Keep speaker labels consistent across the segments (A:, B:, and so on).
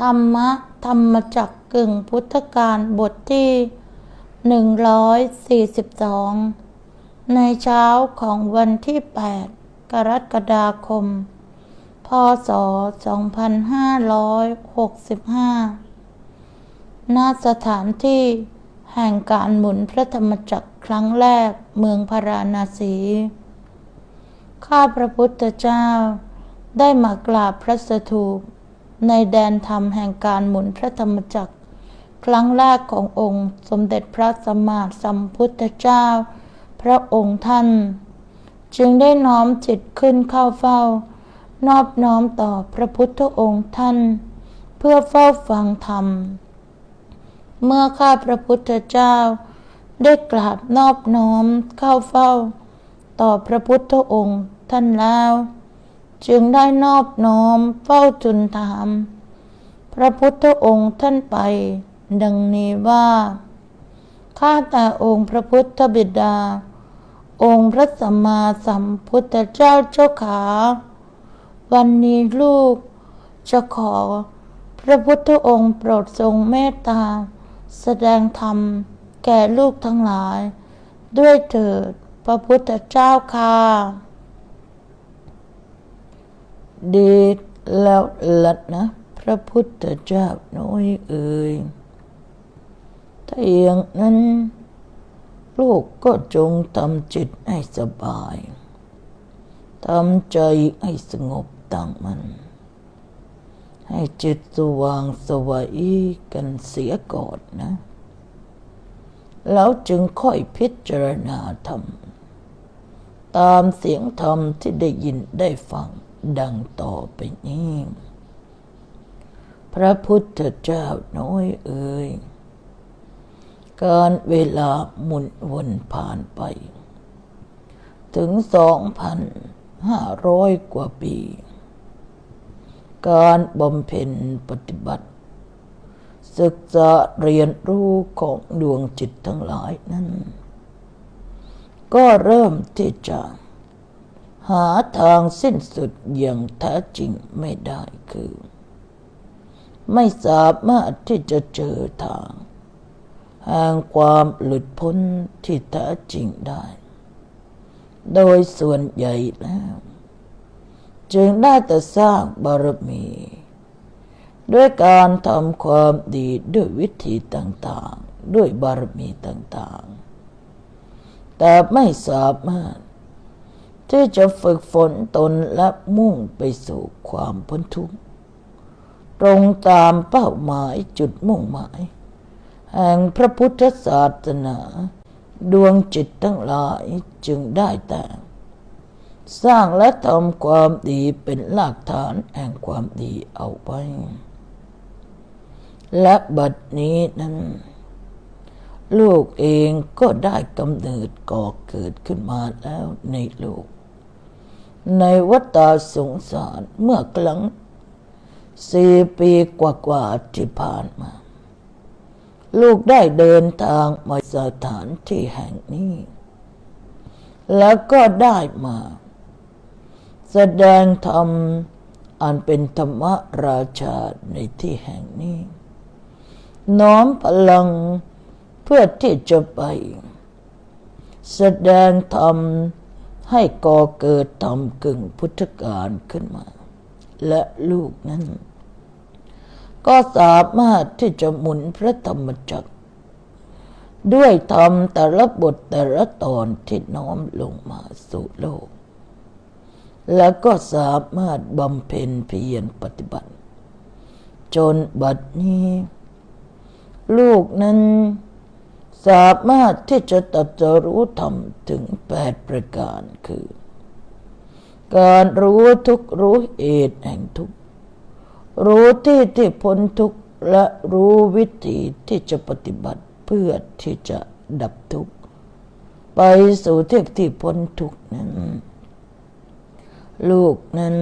A: ธรรมะ ธรรมจักกึ่งพุทธการบทที่ 142 ในเช้าของวันที่ 8 กรกฎาคม พศ 2565 ณ สถานที่แห่งการหมุนพระธรรมจักรครั้งแรกเมืองพาราณสี ข้าพระพุทธเจ้าได้มากราบพระสถูป ในแดนธรรมแห่งการหมุนพระธรรมจักร ครั้งแรกขององค์สมเด็จพระสัมมาสัมพุทธเจ้า พระองค์ท่าน จึงได้น้อมจิตขึ้นเข้าเฝ้า นอบน้อมต่อพระพุทธองค์ท่าน เพื่อเฝ้าฟังธรรม เมื่อข้าพระพุทธเจ้า ได้กราบนอบน้อมเข้าเฝ้า ต่อพระพุทธองค์ท่านแล้ว จึงได้นอบน้อมเฝ้าจุนถาม พระพุทธองค์ท่านไป ดังนี้ว่า ข้าแต่องค์พระพุทธบิดา องค์พระสัมมาสัมพุทธเจ้าเจ้าขา วันนี้ลูกจะขอ พระพุทธองค์โปรดทรงเมตตา แสดงธรรมแก่ลูกทั้งหลาย ด้วยเถิดพระพุทธเจ้าค่ะ ดีแล้วลัดนะ พระพุทธเจ้าน้อยเอ่ยถ้าอย่างนั้นลูกก็จงทำจิตให้สบายทำใจให้สงบตั้งมัน ให้จิตสว่างสวัยกันเสียก่อนนะ แล้วจึงค่อยพิจารณาธรรม ตามเสียงธรรมที่ได้ยินได้ฟัง ดังต่อไปนี้ พระพุทธเจ้าน้อยเอ่ยการเวลาหมุนวนผ่านไป ถึงสองพันห้าร้อยกว่าปี การบำเพ็ญปฏิบัติ ศึกษาเรียนรู้ของดวงจิตทั้งหลายนั้น ก็เริ่มที่จะ หาทางสิ้นสุดอย่างแท้จริงไม่ได้คือ ไม่สามารถที่จะเจอทางแห่งความหลุดพ้นที่แท้จริงได้ โดยส่วนใหญ่แล้ว จึงได้แต่สร้างบารมี ด้วยการทำความดีด้วยวิธีต่างๆ ด้วยบารมีต่างๆ แต่ไม่สามารถ ที่จะฝึกฝนตนและมุ่งไปสู่ความพ้นทุกข์ตรงตามเป้าหมายจุดมุ่งหมาย แห่งพระพุทธศาสนา ดวงจิตทั้งหลายจึงได้แต่สร้างและทำความดีเป็นหลักฐานแห่งความดีเอาไว้และบัดนี้นั้น ลูกเองก็ได้กำเนิดก่อเกิดขึ้นมาแล้วในโลก ในวัฏสงสารเมื่อกลังสี่ปีกว่าๆที่ผ่านมา ลูกได้เดินทางมาสถานที่แห่งนี้ แล้วก็ได้มา แสดงธรรมอันเป็นธรรมราชาในที่แห่งนี้ น้อมพลังเพื่อที่จะไป แสดงธรรม ให้ก่อเกิดธรรมกึ่งพุทธการขึ้นมา และลูกนั้น ก็สามารถที่จะหมุนพระธรรมจักร ด้วยธรรมแต่ละบทแต่ละตอนที่น้อมลงมาสู่โลก แล้วก็สามารถบำเพ็ญเพียรปฏิบัติ จนบัดนี้ ลูกนั้น สามารถที่จะตัดจรู้ธรรมถึงแปดประการคือ การรู้ทุกรู้เหตุแห่งทุกรู้ที่ที่พ้นทุกข์และรู้วิธีที่จะปฏิบัติเพื่อที่จะดับทุกข์ไปสู่ที่ที่พ้นทุกข์นั้น ลูกนั้น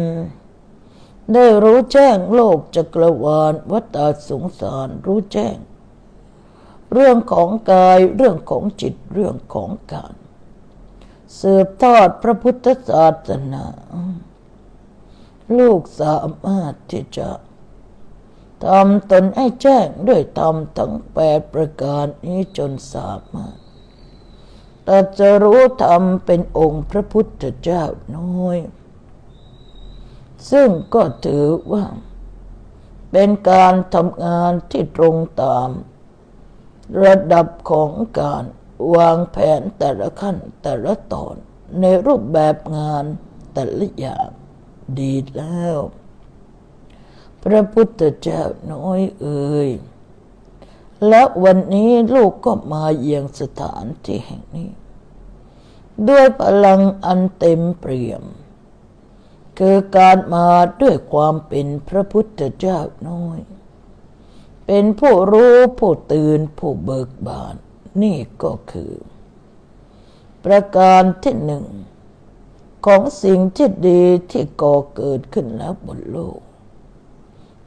A: ได้รู้แจ้งโลกจักรวาลวัฏสงสารรู้แจ้ง เรื่องของกายเรื่องของจิตเรื่องของการสืบทอดพระพุทธศาสนา ลูกสามารถที่จะทำตนให้แจ้งด้วยธรรมทั้งแปดประการนี้จนสามารถตรัสจะรู้ธรรมเป็นองค์พระพุทธเจ้าน้อย ซึ่งก็ถือว่า เป็นการทำงานที่ตรงตาม ระดับของการวางแผนแต่ละขั้นแต่ละตอน ในรูปแบบงานแต่ละอย่างดีแล้ว พระพุทธเจ้าน้อยเอ่ยและวันนี้ลูกก็มาเยียงสถานที่แห่งนี้ ด้วยพลังอันเต็มเปี่ยม คือการมาด้วยความเป็นพระพุทธเจ้าน้อย เป็นผู้รู้ผู้ตื่นผู้เบิกบาน นี่ก็คือ ประการที่หนึ่งของสิ่งที่ดีที่ก่อเกิดขึ้นแล้วบนโลก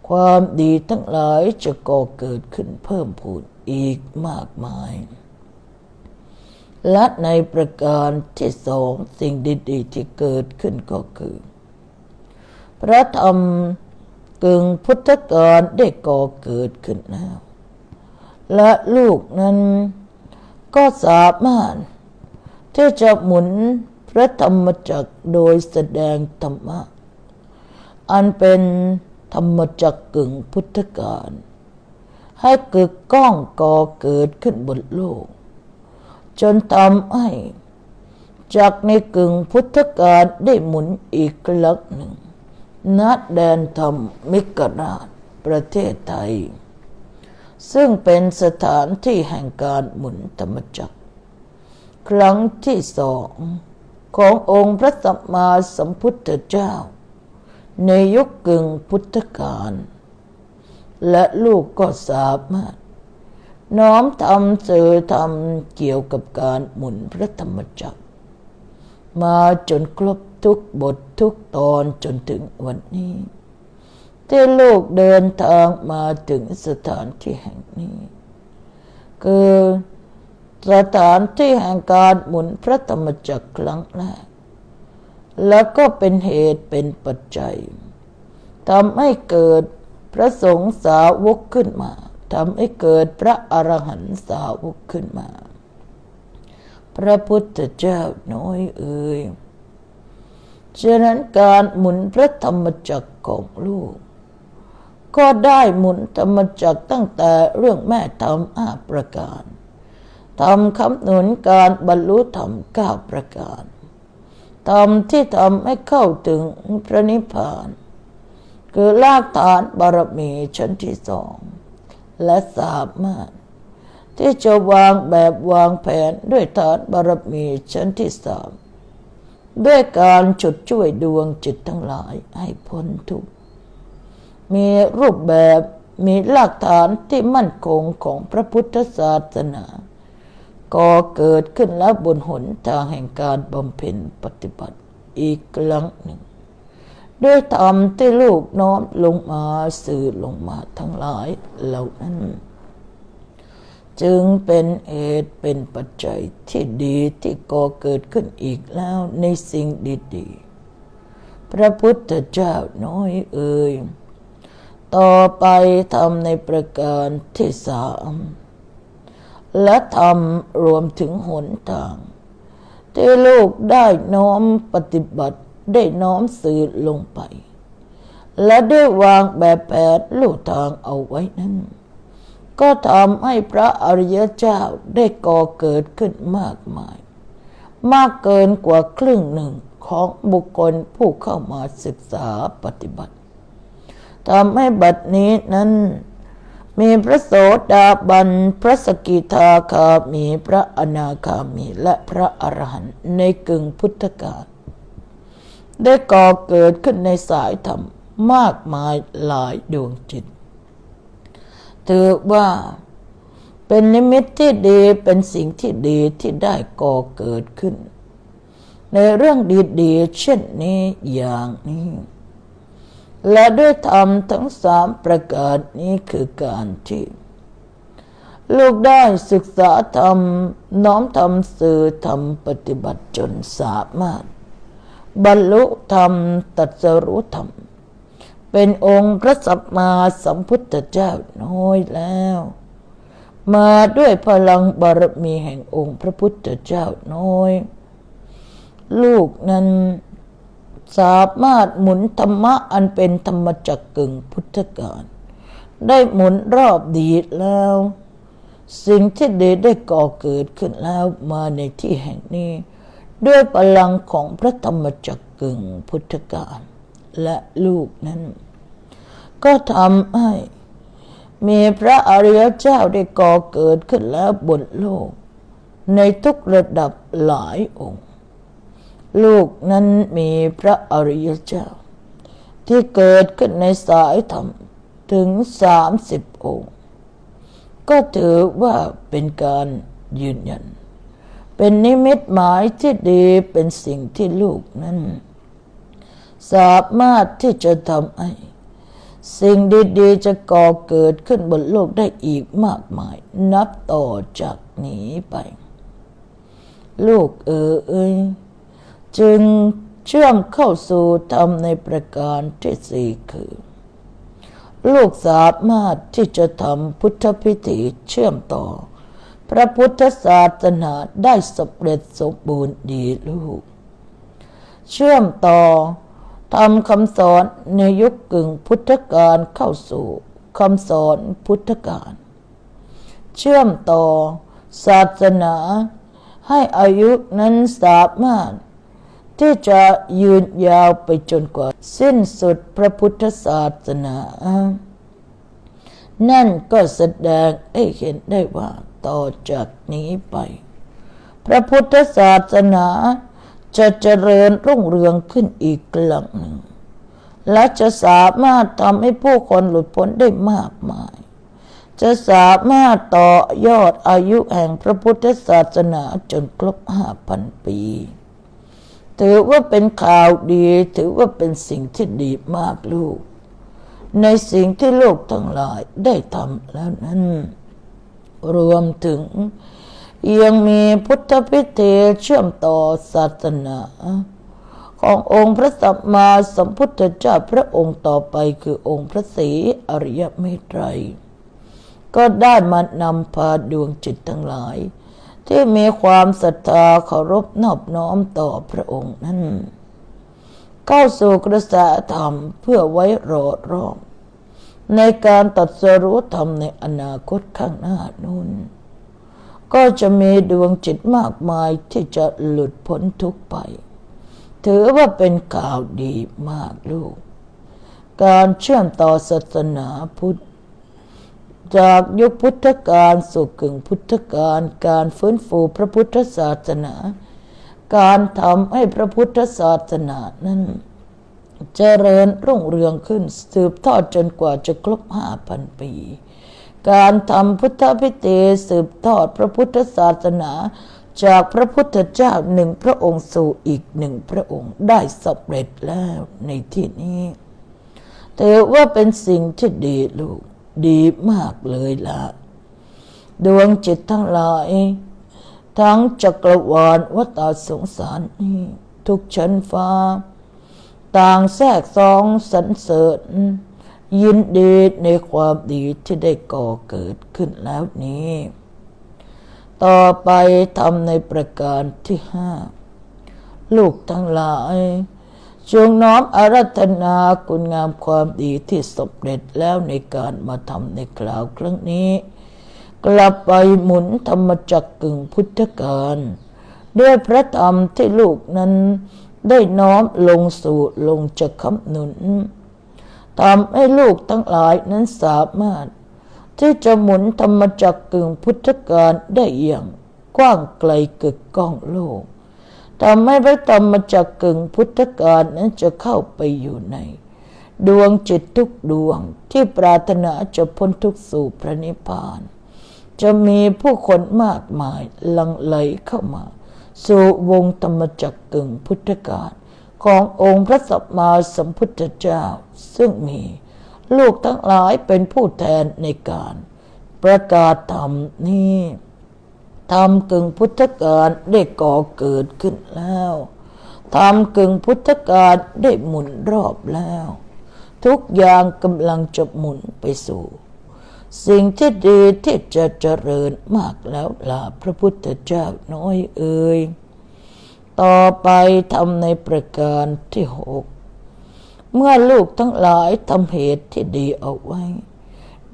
A: ความดีทั้งหลายจะก่อเกิดขึ้นเพิ่มพูนอีกมากมาย และในประการที่สองสิ่งดี ๆ ที่เกิดขึ้นก็คือ พระธรรม กึ่งพุทธกาลได้ก่อเกิดขึ้นแล้ว และลูกนั้นก็สามารถที่จะหมุนพระธรรมจักรโดยแสดงธรรมะ อันเป็นธรรมจักรกึ่งพุทธกาลให้เกึกก้องก่อเกิดขึ้นบนโลก จนทำให้จากในกึ่งพุทธกาลได้หมุนอีกลักหนึ่ง นัดแดนธรรมมิกราชประเทศไทย ซึ่งเป็นสถานที่แห่งการหมุนธรรมจักร ครั้งที่สองขององค์พระสัมมาสัมพุทธเจ้า ในยุคกึ่งพุทธกาลและลูกก็สามารถ น้อมทำสื่อทำเกี่ยวกับการหมุนพระธรรมจักร มาจนครบ ทุกบททุกตอนจนถึงวันนี้ ที่ลูกเดินทางมาถึงสถานที่แห่งนี้ คือสถานที่แห่งการหมุนพระธรรมจักรครั้งแรกแล้วก็เป็นเหตุเป็นปัจจัยทำให้เกิดพระสงฆ์สาวกขึ้นมาทำให้เกิดพระอรหันตสาวกขึ้นมา พระพุทธเจ้าน้อยเอ่ย ฉะนั้นการหมุนพระธรรมจักรของลูก ก็ได้หมุนธรรมจักรตั้งแต่เรื่องแม่ธรรมอาประการทำคำหนุนการบรรลุธรรมเก้าประการทำที่ทำให้เข้าถึงพระนิพพาน คือลากฐานบารมีชั้นที่สอง และสามารถ ที่จะวางแบบวางแผนด้วยฐานบารมีชั้นที่สาม ด้วยการจุดช่วยดวงจิตทั้งหลายให้พ้นทุกข์มีรูปแบบมีหลักฐานที่มั่นคงของพระพุทธศาสนาก่อเกิดขึ้นแล้วบนหนทางแห่งการบำเพ็ญปฏิบัติอีกครั้งหนึ่ง ด้วยธรรมที่ลูกน้อมลงมาสื่อลงมาทั้งหลายเหล่านั้น จึงเป็นเหตุเป็นปัจจัยที่ดีที่ก่อเกิดขึ้นอีกแล้วในสิ่งดีๆ พระพุทธเจ้าน้อยเอ่ย ต่อไปทำในประการที่สามและทำรวมถึงหนทาง ที่ลูกได้น้อมปฏิบัติได้น้อมสื่อลงไป และได้วางแบบแผนลูกทางเอาไว้นั้น ก็ทำให้พระอริยเจ้าได้ก่อเกิดขึ้นมากมาย มากเกินกว่าครึ่งหนึ่งของบุคคลผู้เข้ามาศึกษาปฏิบัติทำให้บัดนี้นั้น มีพระโสดาบัน พระสกิทาคามี พระอนาคามี และพระอรหันต์ในกึ่งพุทธกาลได้ก่อเกิดขึ้นในสายธรรมมากมายหลายดวงจิต ถือว่าเป็นนิมิตที่ดีเป็นสิ่งที่ดีที่ได้ก่อเกิดขึ้น ในเรื่องดีๆเช่นนี้อย่างนี้ และด้วยธรรมทั้งสามประการนี้คือการที่ลูกได้ศึกษาธรรม น้อมทำสื่อธรรมปฏิบัติจนสามารถ บรรลุธรรมตัดสรู้ธรรม เป็นองค์พระสัมมาสัมพุทธเจ้าน้อยแล้ว มาด้วยพลังบารมีแห่งองค์พระพุทธเจ้าน้อย ลูกนั้นสามารถหมุนธรรมะอันเป็นธรรมจักรกึ่งพุทธกาลได้หมุนรอบดีแล้ว สิ่งที่เดได้ก่อเกิดขึ้นแล้วมาในที่แห่งนี้ ด้วยพลังของพระธรรมจักรกึ่งพุทธกาลและลูกนั้น ก็ทำให้ มีพระอริยเจ้าได้ก่อเกิดขึ้นแล้วบนโลก ในทุกระดับหลายองค์ ลูกนั้นมีพระอริยเจ้า ที่เกิดขึ้นในสายธรรมถึงสามสิบองค์ ก็ถือว่าเป็นการยืนยัน เป็นนิมิตหมายที่ดีเป็นสิ่งที่ลูกนั้น สามารถที่จะทำให้ สิ่งดีๆ จะก่อเกิดขึ้นบนโลกได้อีกมากมาย นับต่อจากนี้ไป ลูกเอ๋ยจึงเชื่อมเข้าสู่ธรรมในประการที่สี่คือ ลูกสามารถที่จะทำพุทธพิธีเชื่อมต่อ พระพุทธศาสนาได้สำเร็จสมบูรณ์ดีลูก เชื่อมต่อ ทำคำสอนในยุคกึ่งพุทธกาลเข้าสู่คำสอนพุทธกาลเชื่อมต่อศาสนาให้อายุนั้นสามารถที่จะยืนยาวไปจนกว่า สิ้นสุดพระพุทธศาสนา นั่นก็แสดงให้เห็นได้ว่าต่อจากนี้ไป พระพุทธศาสนา จะเจริญรุ่งเรืองขึ้นอีกครั้งหนึ่ง และจะสามารถทำให้ผู้คนหลุดพ้นได้มากมาย จะสามารถต่อยอดอายุแห่งพระพุทธศาสนาจนครบห้าพันปี ถือว่าเป็นข่าวดีถือว่าเป็นสิ่งที่ดีมากลูก ในสิ่งที่โลกทั้งหลายได้ทำแล้วนั้น รวมถึง ยังมีพุทธพิธีเชื่อมต่อศาสนา ขององค์พระสัมมาสัมพุทธเจ้าพระองค์ต่อไปคือองค์พระศรีอริยเมตไตร ก็ได้มานำพาดวงจิตทั้งหลาย ที่มีความศรัทธาเคารพนอบน้อมต่อพระองค์นั้น เข้าสู่กระแสธรรมเพื่อไว้รอรอบในการตัดสรู้ธรรมในอนาคตข้างหน้านู้น ก็จะมีดวงจิตมากมายที่จะหลุดพ้นทุกไป ถือว่าเป็นข่าวดีมากลูก การเชื่อมต่อศาสนาพุทธ จากยุคพุทธกาลสู่กึ่งพุทธกาลการฟื้นฟูพระพุทธศาสนา การทำให้พระพุทธศาสนานั้นเจริญรุ่งเรืองขึ้นสืบทอดจนกว่าจะครบห้าพันปี การทำพุทธพิธีสืบทอดพระพุทธศาสนา จากพระพุทธเจ้าหนึ่งพระองค์สู่อีกหนึ่งพระองค์ได้สำเร็จแล้วในที่นี้ถือว่าเป็นสิ่งที่ดีลูกดีมากเลยละดวงจิตทั้งหลาย ทั้งจักรวาลวัฏสงสารนี้ทุกชั้นฟ้า ต่างแทรกซองสรรเสริญ ยินดีในความดีที่ได้ก่อเกิดขึ้นแล้วนี้ ต่อไปทำในประการที่ห้าลูกทั้งหลายจงน้อมอารัธนาคุณงามความดีที่สำเร็จแล้วในการมาทำในคราวครั้งนี้ กลับไปหมุนธรรมจักรกึ่งพุทธกาลด้วยพระธรรมที่ลูกนั้นได้น้อมลงสู่ลงจะคำหนุน ทำให้ลูกทั้งหลายนั้นสามารถ ที่จะหมุนธรรมจักรกึ่งพุทธกาลได้อย่างกว้างไกลกึกก้องโลกทำให้พระธรรมจักรกึ่งพุทธกาลนั้นจะเข้าไปอยู่ใน ดวงจิตทุกดวงที่ปรารถนาจะพ้นทุกสู่พระนิพพาน จะมีผู้คนมากมายหลังไหลเข้ามา สู่วงธรรมจักรกึ่งพุทธกาล ขององค์พระสัมมาสัมพุทธเจ้า ซึ่งมีลูกทั้งหลายเป็นผู้แทนในการ ประกาศธรรมนี้ธรรมกึ่งพุทธกาลได้ก่อเกิดขึ้นแล้วธรรมกึ่งพุทธกาลได้หมุนรอบแล้ว ทุกอย่างกำลังจะหมุนไปสู่ สิ่งที่ดีที่จะเจริญมากแล้วล่ะพระพุทธเจ้าน้อยเอ่ย ต่อไปทำในประการที่หกเมื่อลูกทั้งหลายทำเหตุที่ดีเอาไว้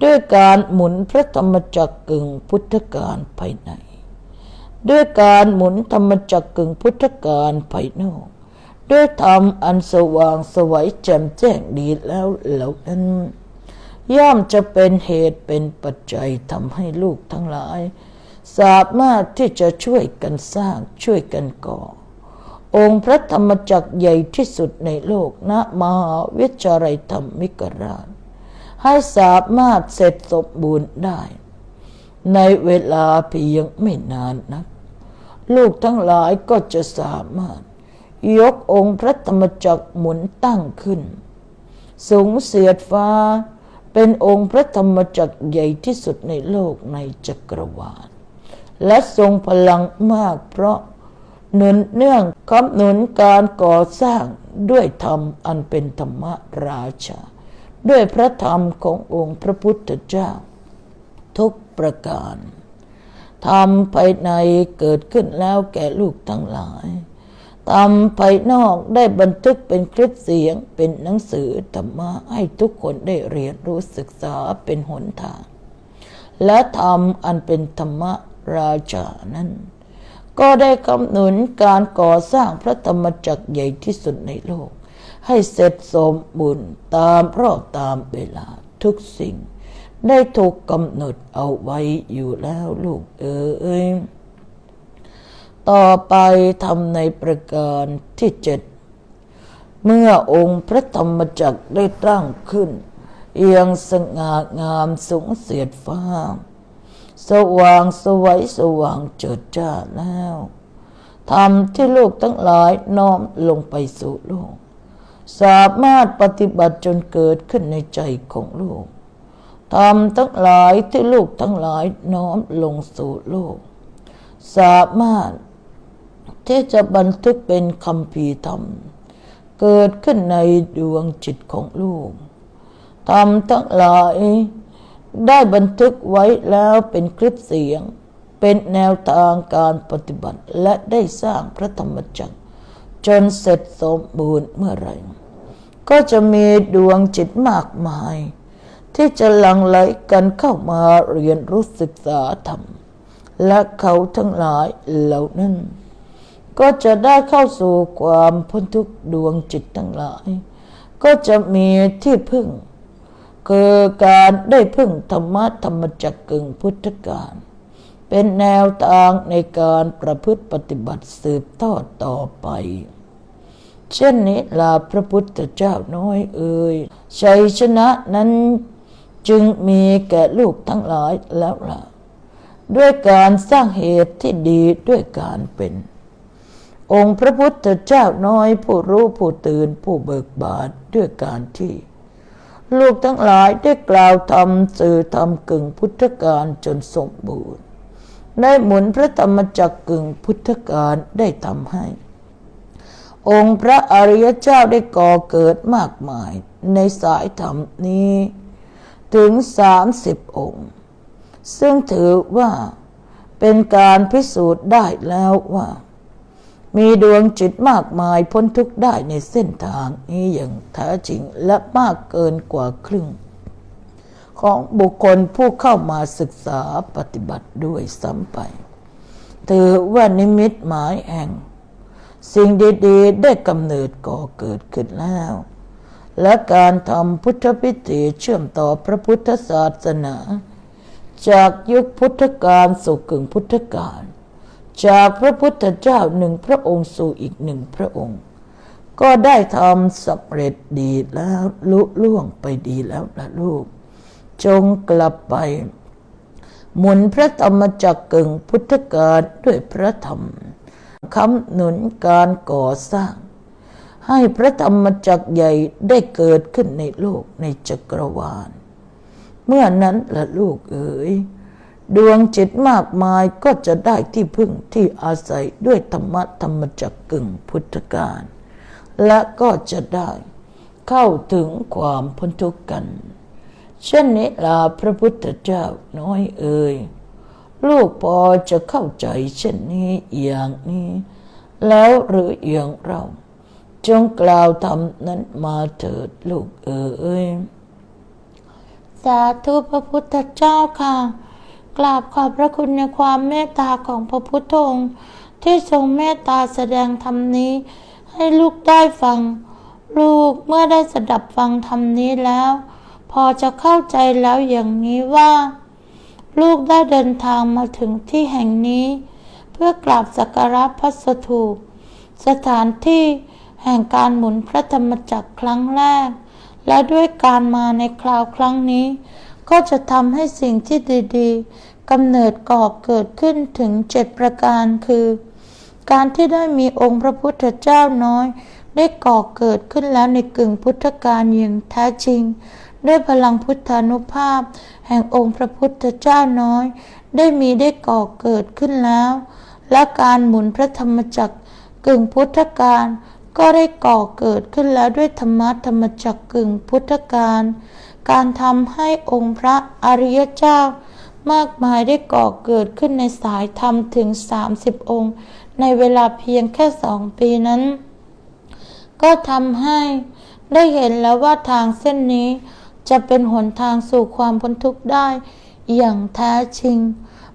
A: ด้วยการหมุนพระธรรมจักรกึ่งพุทธการภายใน ด้วยการหมุนธรรมจักรกึ่งพุทธการภายนอก ด้วยธรรมอันสว่างสวัยแจ่มแจ้งดีแล้วเหล่านั้นย่อมจะเป็นเหตุเป็นปัจจัยทำให้ลูกทั้งหลาย สามารถที่จะช่วยกันสร้างช่วยกันก่อ องค์พระธรรมจักรใหญ่ที่สุดในโลกณมหาวิจารยธรรมิกราช ให้สามารถเสร็จสมบูรณ์ได้ ในเวลาเพียงไม่นานนักลูกทั้งหลายก็จะสามารถ ยกองค์พระธรรมจักรหมุนตั้งขึ้น สูงเสียดฟ้าเป็นองค์พระธรรมจักรใหญ่ที่สุดในโลกในจักรวาล และทรงพลังมากเพราะ หนุนเนื่องคำหนุนการก่อสร้างด้วยธรรมอันเป็นธรรมราชา ด้วยพระธรรมขององค์พระพุทธเจ้า ทุกประการธรรมภายในเกิดขึ้นแล้วแก่ลูกทั้งหลายธรรมภายนอกได้บันทึกเป็นคลิปเสียงเป็นหนังสือธรรมะให้ทุกคนได้เรียนรู้ศึกษาเป็นหนทาง และธรรมอันเป็นธรรมราชานั้น ก็ได้กำหนุนการก่อสร้างพระธรรมจักรใหญ่ที่สุดในโลก ให้เสร็จสมบูรณ์ตามรอบตามเวลาทุกสิ่ง ได้ถูกกำหนดเอาไว้อยู่แล้วลูกเอ๋ยต่อไปทำในประการที่เจ็ดเมื่อองค์พระธรรมจักรได้ตั้งขึ้น เอียงสง่างามสูงเสียดฟ้า สว่างสวัยสว่างเจิดจ้าแล้วทำที่ลูกทั้งหลายน้อมลงไปสู่โลกสามารถปฏิบัติจนเกิดขึ้นในใจของลูกทำทั้งหลายที่ลูกทั้งหลายน้อมลงสู่โลกสามารถที่จะบันทึกเป็นคำพีธรรม เกิดขึ้นในดวงจิตของลูกธรรมทั้งหลาย ได้บันทึกไว้แล้วเป็นคลิปเสียง เป็นแนวทางการปฏิบัติ และได้สร้างพระธรรมจักร จนเสร็จสมบูรณ์เมื่อไรก็จะมีดวงจิตมากมาย ที่จะหลั่งไหลกันเข้ามาเรียนรู้ศึกษาธรรม และเขาทั้งหลายเหล่านั้น ก็จะได้เข้าสู่ความพ้นทุกข์ดวงจิตทั้งหลาย ก็จะมีที่พึ่ง คือการได้พึ่งธรรมะธรรมจักกึ่งพุทธการ เป็นแนวทางในการประพฤติปฏิบัติสืบทอดต่อไป เช่นนี้ลาพระพุทธเจ้าน้อยเอ่ยชัยชนะนั้นจึงมีแก่ลูกทั้งหลายแล้วล่ะ ด้วยการสร้างเหตุที่ดีด้วยการเป็น องค์พระพุทธเจ้าน้อยผู้รู้ผู้ตื่นผู้เบิกบานด้วยการที่ ลูกทั้งหลายได้กล่าวทำสื่อทำกึ่งพุทธการจนสมบูรณ์ได้หมุนพระธรรมจักกึ่งพุทธการได้ทำให้ องค์พระอริยเจ้าได้ก่อเกิดมากมายในสายธรรมนี้ ถึงสามสิบองค์ ซึ่งถือว่าเป็นการพิสูจน์ได้แล้วว่า มีดวงจิตมากมายพ้นทุกข์ได้ในเส้นทางนี้อย่างแท้จริงและมากเกินกว่าครึ่ง ของบุคคลผู้เข้ามาศึกษาปฏิบัติด้วยซ้ำไปถือว่านิมิตหมายแห่ง สิ่งดีๆได้กำเนิดก่อเกิดขึ้นแล้ว และการทำพุทธพิธีเชื่อมต่อพระพุทธศาสนา จากยุคพุทธกาลสู่กึ่งพุทธกาล จากพระพุทธเจ้าหนึ่งพระองค์สู่อีกหนึ่งพระองค์ ก็ได้ทำสำเร็จดีแล้วลุล่วงไปดีแล้วละลูก จงกลับไป หมุนพระธรรมจักรกึ่งพุทธกาลด้วยพระธรรมคำหนุนการก่อสร้าง ให้พระธรรมจักรใหญ่ได้เกิดขึ้นในโลกในจักรวาล เมื่อนั้นละลูกเอ๋ย ดวงจิตมากมายก็จะได้ที่พึ่งที่อาศัยด้วยธรรมะธรรมจักกึ่งพุทธการ และก็จะได้
B: เข้าถึงความพ้นทุกข์กัน เช่นนี้ลาพระพุทธเจ้าน้อยเอ่ยลูกพอจะเข้าใจเช่นนี้อย่างนี้ แล้วหรืออย่างเรา จงกล่าวธรรมนั้นมาเถิดลูกเอ๋ย
A: สาธุพระพุทธเจ้าค่ะ กราบขอบพระคุณในความเมตตาของพระพุทธองค์ที่ทรงเมตตาแสดงธรรมนี้ ให้ลูกได้ฟัง ลูกเมื่อได้สดับฟังธรรมนี้แล้ว พอจะเข้าใจแล้วอย่างนี้ว่า ลูกได้เดินทางมาถึงที่แห่งนี้ เพื่อกราบสักการะพระสถูปสถานที่แห่งการหมุนพระธรรมจักรครั้งแรก และด้วยการมาในคราวครั้งนี้ ก็จะทำให้สิ่งที่ดีๆกำเนิดก่อเกิดขึ้นถึงเจ็ดประการคือ การที่ได้มีองค์พระพุทธเจ้าน้อย ได้ก่อเกิดขึ้นแล้วในกึ่งพุทธกาลอย่างแท้จริง ด้วยพลังพุทธานุภาพ แห่งองค์พระพุทธเจ้าน้อย ได้มีได้ก่อเกิดขึ้นแล้ว และการหมุนพระธรรมจักรกึ่งพุทธกาลก็ได้ก่อเกิดขึ้นแล้วด้วยธรรมะธรรมจักรกึ่งพุทธกาล การทำให้องค์พระอริยเจ้ามากมายได้ก่อเกิดขึ้นในสายธรรมถึง 30 องค์ ในเวลาเพียงแค่สองปีนั้น ก็ทำให้ได้เห็นแล้วว่าทางเส้นนี้จะเป็นหนทางสู่ความพ้นทุกข์ได้อย่างแท้จริง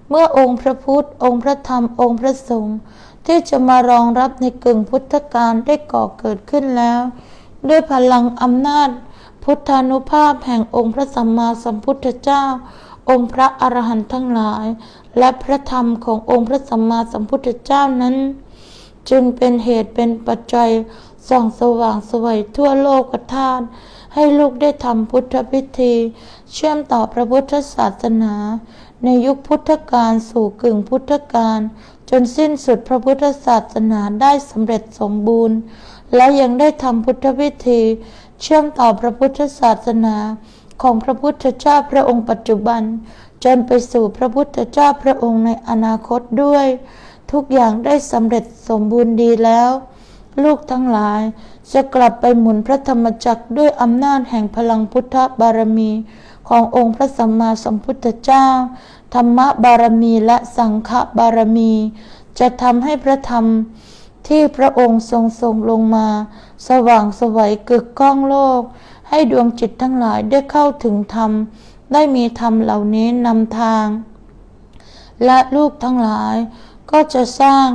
A: เมื่อองค์พระพุทธ องค์พระธรรม องค์พระสงฆ์ที่จะมารองรับในกึ่งพุทธกาลได้ก่อเกิดขึ้นแล้ว ด้วยพลังอำนาจ พุทธานุภาพแห่งองค์พระสัมมาสัมพุทธเจ้า องค์พระอรหันต์ทั้งหลาย และพระธรรมขององค์พระสัมมาสัมพุทธเจ้านั้น จึงเป็นเหตุเป็นปัจจัยส่องสว่างสวัยทั่วโลกธาตุให้ลูกได้ทำพุทธพิธี เชื่อมต่อพระพุทธศาสนา ในยุคพุทธกาลสู่กึ่งพุทธกาล จนสิ้นสุดพระพุทธศาสนาได้สำเร็จสมบูรณ์ และยังได้ทำพุทธพิธี เชื่อมต่อพระพุทธศาสนาของพระพุทธเจ้าพระองค์ปัจจุบัน จนไปสู่พระพุทธเจ้าพระองค์ในอนาคตด้วย ทุกอย่างได้สำเร็จสมบูรณ์ดีแล้ว ลูกทั้งหลายจะกลับไปหมุนพระธรรมจักรด้วยอำนาจแห่งพลังพุทธบารมีขององค์พระสัมมาสัมพุทธเจ้า ธรรมบารมีและสังฆบารมี จะทำให้พระธรรมที่พระองค์ทรงทรงลงมา สว่างสวัยกึกก้องโลก ให้ดวงจิตทั้งหลายได้เข้าถึงธรรม ได้มีธรรมเหล่านี้นำทาง และลูกทั้งหลายก็จะสร้าง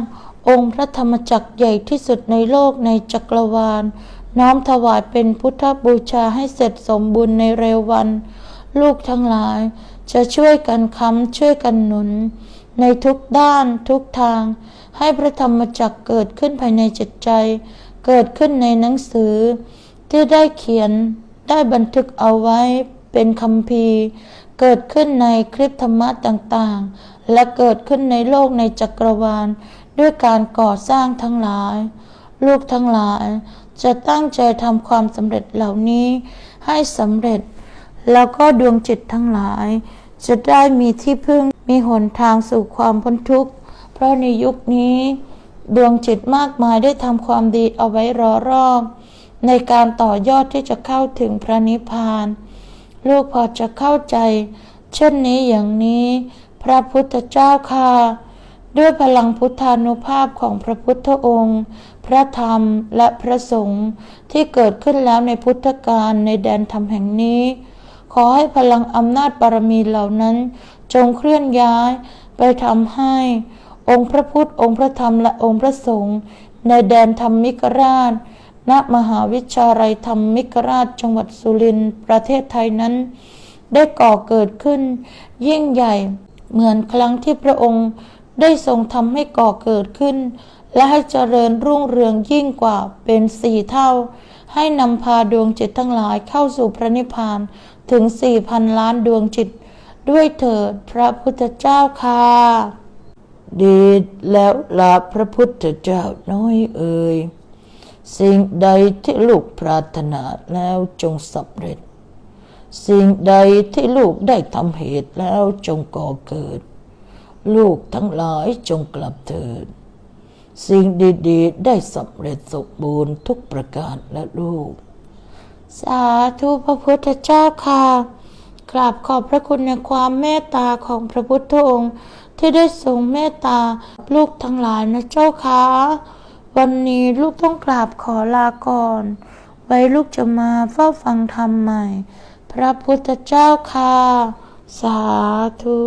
A: องค์พระธรรมจักรใหญ่ที่สุดในโลกในจักรวาล น้อมถวายเป็นพุทธบูชาให้เสร็จสมบูรณ์ในเร็ววัน ลูกทั้งหลาย จะช่วยกันค้ำช่วยกันหนุน ในทุกด้านทุกทาง ให้พระธรรมจักรเกิดขึ้นภายในจิตใจ เกิดขึ้นในหนังสือ ที่ได้เขียนได้บันทึกเอาไว้เป็นคำพีเกิดขึ้นในคลิปธรรมะต่างๆ และเกิดขึ้นในโลกในจักรวาล ด้วยการก่อสร้างทั้งหลาย ลูกทั้งหลายจะตั้งใจทำความสำเร็จเหล่านี้ให้สำเร็จ แล้วก็ดวงจิตทั้งหลาย จะได้มีที่พึ่งมีหนทางสู่ความพ้นทุกข์ เพราะในยุคนี้ ดวงจิตมากมายได้ทำความดีเอาไว้รอรอบ ในการต่อยอดที่จะเข้าถึงพระนิพพาน ลูกพอจะเข้าใจ เช่นนี้อย่างนี้ พระพุทธเจ้าค่ะ ด้วยพลังพุทธานุภาพของพระพุทธองค์ พระธรรมและพระสงฆ์ที่เกิดขึ้นแล้วในพุทธกาลในแดนธรรมแห่งนี้ ขอให้พลังอำนาจบารมีเหล่านั้น จงเคลื่อนย้ายไปทำให้ องค์พระพุทธองค์พระธรรมและองค์พระสงฆ์ในแดนธรรมิกราช ณ มหาวิชาลัยธรรมิกราชจังหวัดสุรินทร์ประเทศไทยนั้น ได้ก่อเกิดขึ้น ยิ่งใหญ่เหมือนครั้งที่พระองค์ได้ทรงทำให้ก่อเกิดขึ้น และให้เจริญรุ่งเรืองยิ่งกว่าเป็นสี่เท่า ให้นำพาดวงจิตทั้งหลายเข้าสู่พระนิพพาน ถึงสี่พันล้านดวงจิต ด้วยเถิดพระพุทธเจ้าค่ะ
B: ดีแล้วลาพระพุทธเจ้าน้อยเอ่ยสิ่งใดที่ลูกปรารถนาแล้วจงสำเร็จ สิ่งใดที่ลูกได้ทำเหตุแล้วจงก่อเกิด ลูกทั้งหลายจงกลับเถิด สิ่งดีๆ ได้สำเร็จสมบูรณ์ทุกประการและลูก
A: สาธุพระพุทธเจ้าค่ะกราบขอบพระคุณในความเมตตาของพระพุทธองค์ที่ได้ทรงเมตตาลูกทั้งหลายนะเจ้าค่ะวันนี้ลูกต้องกราบขอลาก่อน ไว้ลูกจะมาเฝ้าฟังธรรมใหม่ พระพุทธเจ้าค่ะ สาธุ